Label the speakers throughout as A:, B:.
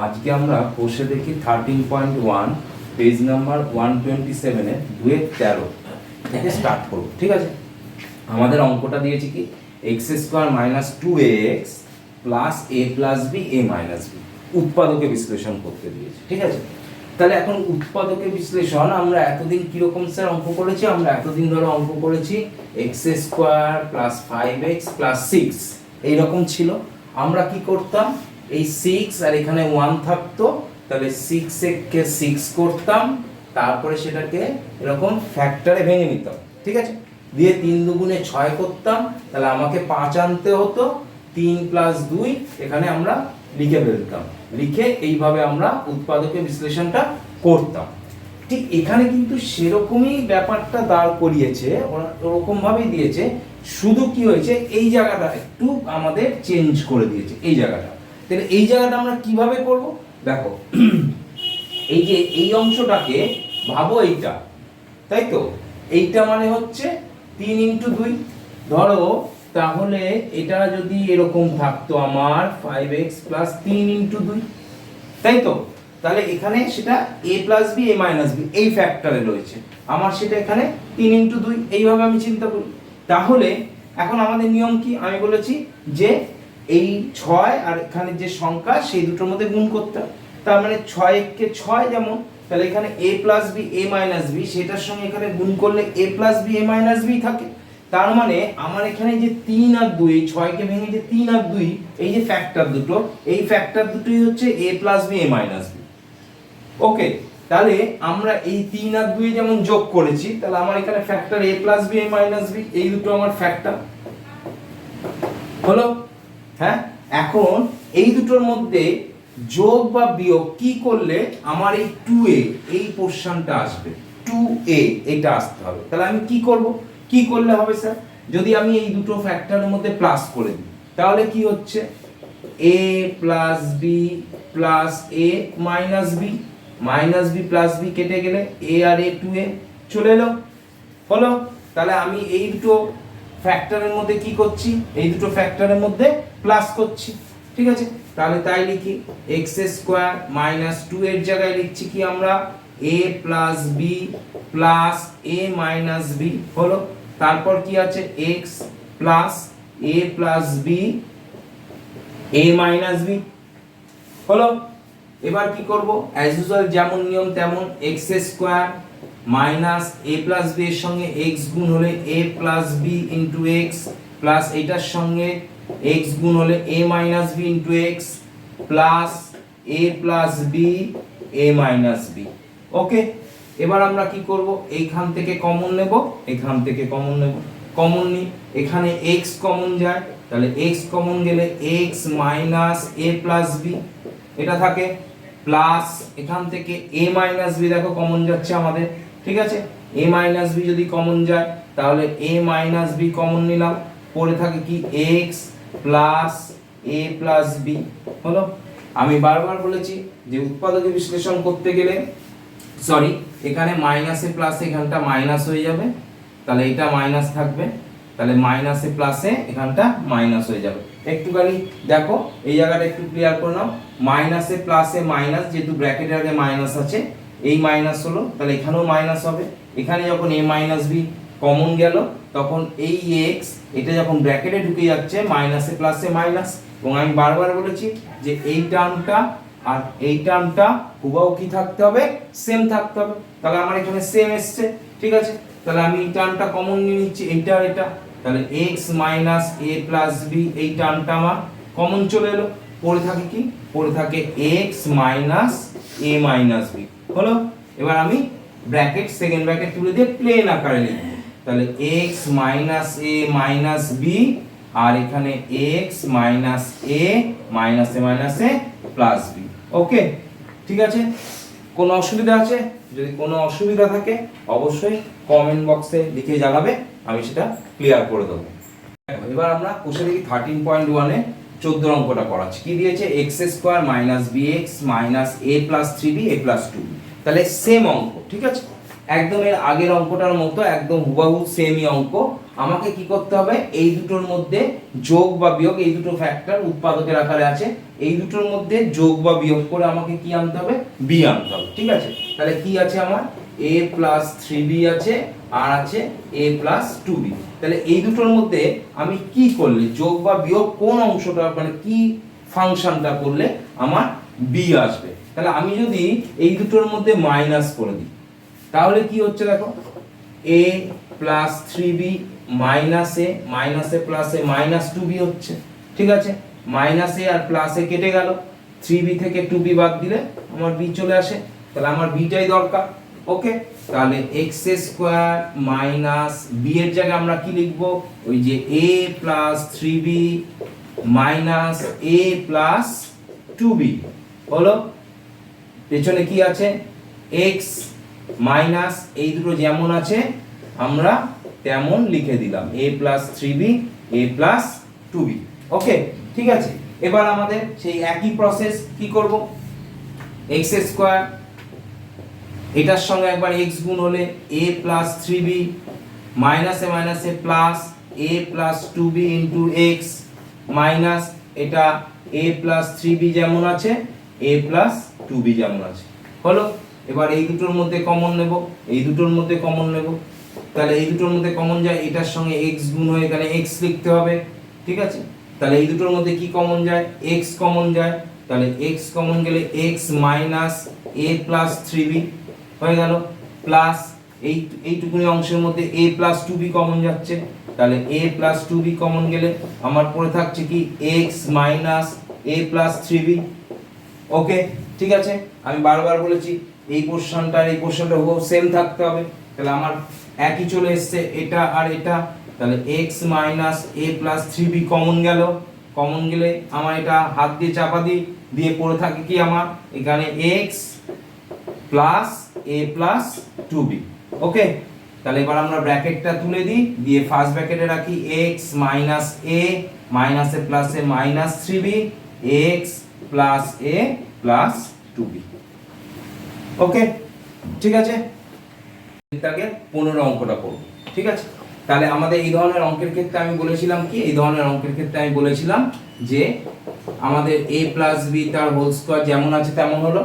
A: আজকে আমরা কোষে দেখি thirteen point one page number one twenty সেভেনে দুয়ে তেরো। থেকে স্টার্ট করব, ঠিক আছে? আমাদের অঙ্কটা দিয়েছি কি? X square minus two x plus a plus b a minus b উৎপাদকে বিশ্লেষণ করতে দিয়েছে, ঠিক আছে? তাহলে এখন উৎপাদকে বিশ্লেষণ, আমরা এতদিন কীরকম স্যার অঙ্ক করেছি? আমরা এতদিন ধরে অঙ্ক করেছি x square plus five x plus six এইরকম ছিল। আমরা কি করতাম? এই সিক্স আর এখানে ওয়ান থাকতো, তাহলে সিক্স কে সিক্স করতাম, তারপরে সেটাকে এরকম ফ্যাক্টরে ভেঙে নিতাম, ঠিক আছে? দিয়ে তিন দুগুণে ছয় করতাম, তাহলে আমাকে পাঁচ আনতে হতো, তিন প্লাস দুই, এখানে আমরা লিখে ফেলতাম। লিখে এইভাবে আমরা উৎপাদকে বিশ্লেষণটা করতাম। ঠিক এখানে কিন্তু সেরকমই ব্যাপারটা দাঁড় করিয়েছে, ওরা ওরকম ভাবেই দিয়েছে। শুধু কি হয়েছে? এই জায়গাটা একটু আমাদের চেঞ্জ করে দিয়েছে, এই জায়গাটা। তাহলে এই জায়গাটা আমরা কীভাবে করব? দেখো, এই যে এই অংশটাকে ভাবো এইটা, তাই তো? এইটা মানে হচ্ছে তিন ইন্টু দুই। ধরো, তাহলে এটা যদি এরকম থাকতো আমার ফাইভ এক্স প্লাস তিন ইন্টু দুই, তাই তো? তাহলে এখানে সেটা a plus b a minus b এই ফ্যাক্টরে রয়েছে। আমার সেটা এখানে তিন ইন্টু দুই, এইভাবে আমি চিন্তা করি। তাহলে এখন আমাদের নিয়ম কি? আমি বলেছি যে এই ছয় আর এখানে যে সংখ্যা, সেই দুটোর মধ্যে গুণ করতে হবে তার মানে ছয় কে ছয় যেমন, তাহলে এখানে a plus b a minus b সেটার সঙ্গে এখানে গুণ করলে a plus b a minus b থাকে। তার মানে আমার এখানে যে তিন আর দুই ছয়কে ভেঙে যে তিন আর দুই, এই যে ফ্যাক্টর দুটো, এই ফ্যাক্টর দুটোই হচ্ছে a plus b a minus b okay তাহলে আমরা এই তিন আর দুই যেমন যোগ করেছি, তাহলে আমার এখানে factor a plus b a minus b এই দুটো আমার ফ্যাক্টর হলো? হ্যাঁ? এখন এই দুটোর মধ্যে যোগ বা বিয়োগ কি করলে আমার এই টু এ এই পোর্শনটা আসবে। টু এ এটা আসতে হবে। তাহলে আমি কি করব? কি করলে হবে স্যার? যদি আমি এই দুটো ফ্যাক্টরের মধ্যে প্লাস করে দিই, তাহলে কি হচ্ছে? A plus b plus a minus b minus b plus b কেটে গেলে এ আর এ টু এ চলে এলো। হলো? তাহলে আমি এই দুটো ফ্যাক্টরের মধ্যে কি করছি? এই দুটো ফ্যাক্টরের মধ্যে প্লাস করছি। ঠিক আছে? তাহলে তাই লিখি। এক্স স্কোয়ার মাইনাস টু এর জায়গায় লিখছি কি আমরা? A plus b plus a minus b হলো? তারপর কি আছে? X plus a plus b a minus b হলো? এবার কি করব? অ্যাজ ইউজুয়াল যেমন নিয়ম তেমন x square minus a plus b এর সঙ্গে এক্স গুণ হলে a plus b into x plus এটার সঙ্গে এক্স গুণ হলে a minus b into x plus a plus b a minus b okay এবার আমরা কি করব? এইখান থেকে কমন নেব, এখান থেকে কমন নেব। কমন নি এখানে x কমন যায়, তাহলে x কমন গেলে x minus a plus b এটা থাকে? প্লাস এখান থেকে a মাইনাস বি দেখো কমন যাচ্ছে আমাদের, ঠিক আছে? A মাইনাস বি যদি কমন যায়, তাহলে a মাইনাস বি কমন নিলাম। পড়ে থাকে কি? X plus a plus b হলো? আমি বারবার বলেছি যে উৎপাদকে বিশ্লেষণ করতে গেলে সরি এখানে মাইনাসে প্লাসে এখানটা মাইনাস হয়ে যাবে। তাহলে এটা মাইনাস থাকবে। তাহলে মাইনাসে প্লাসে এখানটা মাইনাস হয়ে যাবে। একটুখানি দেখো, এই জায়গাটা একটু ক্লিয়ার করে নাও। মাইনাসে প্লাসে মাইনাস যেহেতু ব্র্যাকেটের আগে মাইনাস আছে, এই মাইনাস হলো, তাহলে এখানেও মাইনাস হবে। এখানে যখন এ মাইনাস বি কমন গেল, তখন এই এক্স এটা যখন ব্র্যাকেটে ঢুকে যাচ্ছে মাইনাসে প্লাসে মাইনাস এবং আমি বারবার বলেছি যে এই টার্মটা আর এই টার্মটা হুবাহু কি থাকতে হবে? সেম থাকতে হবে। তাহলে আমার এখানে সেম এসছে, ঠিক আছে? তাহলে আমি এই টার্মটা কমন নিয়ে নিচ্ছি, এইটা আর এটা। তাহলে x minus a plus b এই টার্মটা আমার কমন চলে এলো। পড়ে থাকে কি? পড়ে থাকে x minus a minus b হলো? এবার আমি ব্র্যাকেট সেকেন্ড ব্র্যাকেট তুলে দিয়ে প্লেন আকারে লিখব। তাহলে x minus a minus b আর এখানে x minus a minus a minus a plus b okay ঠিক আছে? কোনো অসুবিধা আছে? যদি কোনো অসুবিধা থাকে, অবশ্যই কমেন্ট বক্সে লিখে জানাবে। আমি সেটা ক্লিয়ার করে দেবো। এবার আমরা কোষে দেখি থার্টিন পয়েন্ট ওয়ানে চোদ্দ অঙ্কটা করাচ্ছি। কি দিয়েছে? X square minus b x minus a plus three b a plus two তাহলে সেম অঙ্ক, ঠিক আছে? একদম এর আগের অঙ্কটার মতো, একদম হুবাহু সেমই অঙ্ক। আমাকে কি করতে হবে? এই দুটোর মধ্যে যোগ বা বিয়োগ, এই দুটো ফ্যাক্টর উৎপাদকের আকারে আছে। এই দুটোর মধ্যে যোগ বা বিয়োগ করে আমাকে কি আনতে হবে? বি আনতে হবে, ঠিক আছে? তাহলে কি আছে আমার? এ প্লাস থ্রি বি আছে আর আছে এ প্লাস টু বি তাহলে এই দুটোর মধ্যে আমি কি করলে, যোগ বা বিয়োগ কোন অংশটা মানে কি ফাংশনটা করলে আমার বি আসবে? তাহলে আমি যদি এই দুটোর মধ্যে মাইনাস করে দিই, তাহলে কি হচ্ছে দেখো? A plus three b minus a minus a plus a minus two b হচ্ছে। ঠিক আছে? মাইনাস এ আর প্লাস এ কেটে গেল। থ্রি বি থেকে টু বি বাদ দিলে আমার বি চলে আসে। তাহলে আমার বিটাই দরকার। ওকে? তাহলে এক্স স্কোয়ার মাইনাস বি এর জায়গায় আমরা কি লিখব? ওই যে a plus three b minus a plus two b হলো পেছনে কি আছে? এক্স মাইনাস এই দুটো যেমন আছে, আমরা তেমন লিখে দিলাম। A plus three b a plus two b okay, ঠিক আছে? এবার আমাদের সেই একই প্রসেস কি করব? এক্স স্কোয়ার এটার সঙ্গে একবার এক্স গুণ হলে এ প্লাস থ্রি বি মাইনাসে মাইনাসে plus a plus two b into x minus এটা এ প্লাস থ্রি বি যেমন আছে এ প্লাস টু বি যেমন আছে। হলো? এবার এই দুটোর মধ্যে কমন নেব, এই দুটোর মধ্যে কমন নেব। তাহলে এই দুটোর মধ্যে কমন যায়, এটার সঙ্গে এক্স গুণ হয়ে এখানে এক্স লিখতে হবে, ঠিক আছে? তাহলে এই দুটোর মধ্যে কি কমন যায়? এক্স কমন যায়। তাহলে এক্স কমন গেলে x minus a plus three b হয়ে গেল। প্লাস এই, এইটুকুনি অংশের মধ্যে a plus two b common যাচ্ছে। তাহলে a plus two b common গেলে আমার পড়ে থাকছে কি x minus a plus three b okay ঠিক আছে? আমি বারবার বলেছি, এই পোর্শনটা আর এই পোর্শনটা খুব সেম থাকতে হবে। তাহলে আমার একই চলে এসছে, এটা আর এটা। তাহলে x minus a plus three b common গেল। কমন গেলে আমার এটা হাত দিয়ে চাপা দিই, দিয়ে পড়ে থাকে কি আমার? এখানে x plus a plus two b okay তাহলে এবার আমরা ব্র্যাকেটটা তুলে দিই। দিয়ে ফার্স্ট ব্র্যাকেটে রাখি x minus a minus a plus a minus three b x plus a plus two b okay ঠিক আছে? তাকে পনেরো অঙ্কটা করব। ঠিক আছে? তাহলে আমাদের এই ধরনের অঙ্কের ক্ষেত্রে আমি বলেছিলাম কি? এই ধরনের অঙ্কের ক্ষেত্রে আমি বলেছিলাম যে আমাদের এ প্লাস বি তার হোল স্কোয়ার যেমন আছে তেমন হলো।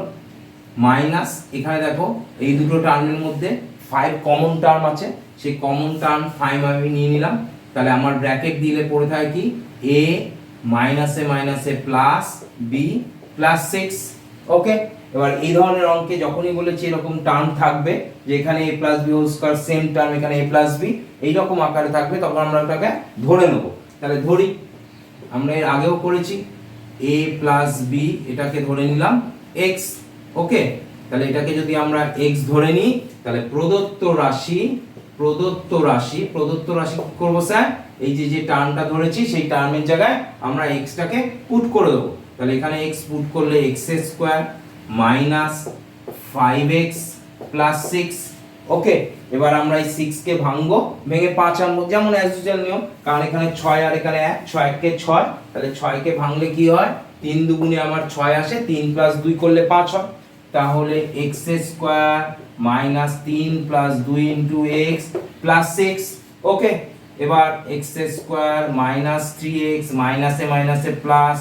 A: মাইনাস, এখানে দেখো, এই দুটো টার্মের মধ্যে ফাইভ কমন টার্ম আছে। সেই কমন টার্ম ফাইভ আমি নিয়ে নিলাম। তাহলে আমার ব্র্যাকেট দিলে পড়ে থাকে কি? এ মাইনাসে মাইনাসে plus b plus six okay এবার এই ধরনের অঙ্কে যখনই বলেছি এরকম টার্ম থাকবে যে এখানে a plus b whole square same term এখানে এ প্লাস বি এইরকম আকারে থাকবে, তখন আমরা ওটাকে ধরে নেব। তাহলে ধরি, আমরা এর আগেও করেছি। এ প্লাস বি এটাকে ধরে নিলাম এক্স ওকে তাহলে এটাকে যদি আমরা এক্স ধরে নিই, তাহলে প্রদত্ত রাশি প্রদত্ত রাশি প্রদত্ত রাশি কি করব স্যার? এই যে যে টার্মটা ধরেছি, সেই টার্মের জায়গায় আমরা এক্সটাকে পুট করে দেবো। তাহলে এখানে এক্স পুট করলে x square minus five x plus six okay এবার আমরা এই সিক্স কে ভাঙবো, ভেঙে পাঁচ আনব, যেমন অ্যাজ ইউজুয়াল নিয়ম। কারণ এখানে ছয় আর এখানে এক, ছয় কে ছয়। তাহলে ছয় কে ভাঙলে কি হয়? তিন দুগুণে আমার ছয় আসে, তিন প্লাস দুই করলে পাঁচ হয়। তাহলে এক্স স্কোয়ার মাইনাস তিন প্লাস দুই into x plus six okay এবার x square minus three x মাইনাসে মাইনাসে plus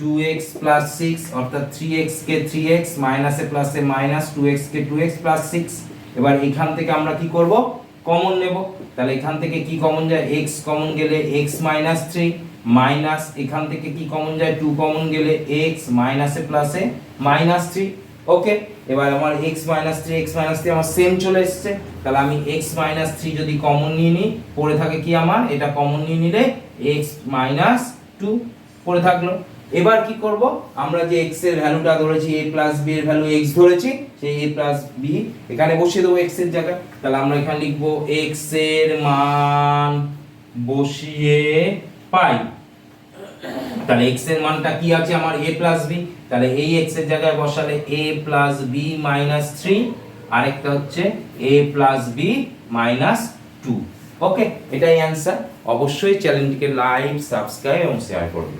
A: two x plus six অর্থাৎ থ্রি এক্স কে থ্রি এক্স মাইনাসে প্লাসে মাইনাস টু এক্স কে টু এক্স প্লাস সিক্স এবার এখান থেকে আমরা কি করব? কমন নেব। তাহলে এখান থেকে কি কমন যায়? এক্স কমন গেলে এক্স মাইনাস থ্রি মাইনাস এখান থেকে কি কমন যায়? টু কমন গেলে এক্স মাইনাসে প্লাসে মাইনাস থ্রি ওকে এবার আমার x minus three x minus আমার সেম চলে এসছে। তাহলে আমি এক্স মাইনাস থ্রি যদি কমন নিয়ে নিই, পড়ে থাকে কি আমার? এটা কমন নিয়ে নিলে এক্স মাইনাস টু পড়ে থাকল। এবার কি করব? আমরা যে x এর ভ্যালুটা ধরেছি, a প্লাস এর ভ্যালু x ধরেছি, সেই a প্লাস b এখানে বসিয়ে দেবো x এর জায়গায়। তাহলে আমরা এখানে লিখব x এর মান বসিয়ে পাই। তাহলে x এর মানটা কি আছে আমার a প্লাস বি তাহলে এই x এর জায়গায় বসালে a plus b minus three আরেকটা হচ্ছে a plus b minus two okay এটাই অ্যান্সার অবশ্যই চ্যানেলটিকে লাইক সাবস্ক্রাইব এবং শেয়ার করবে।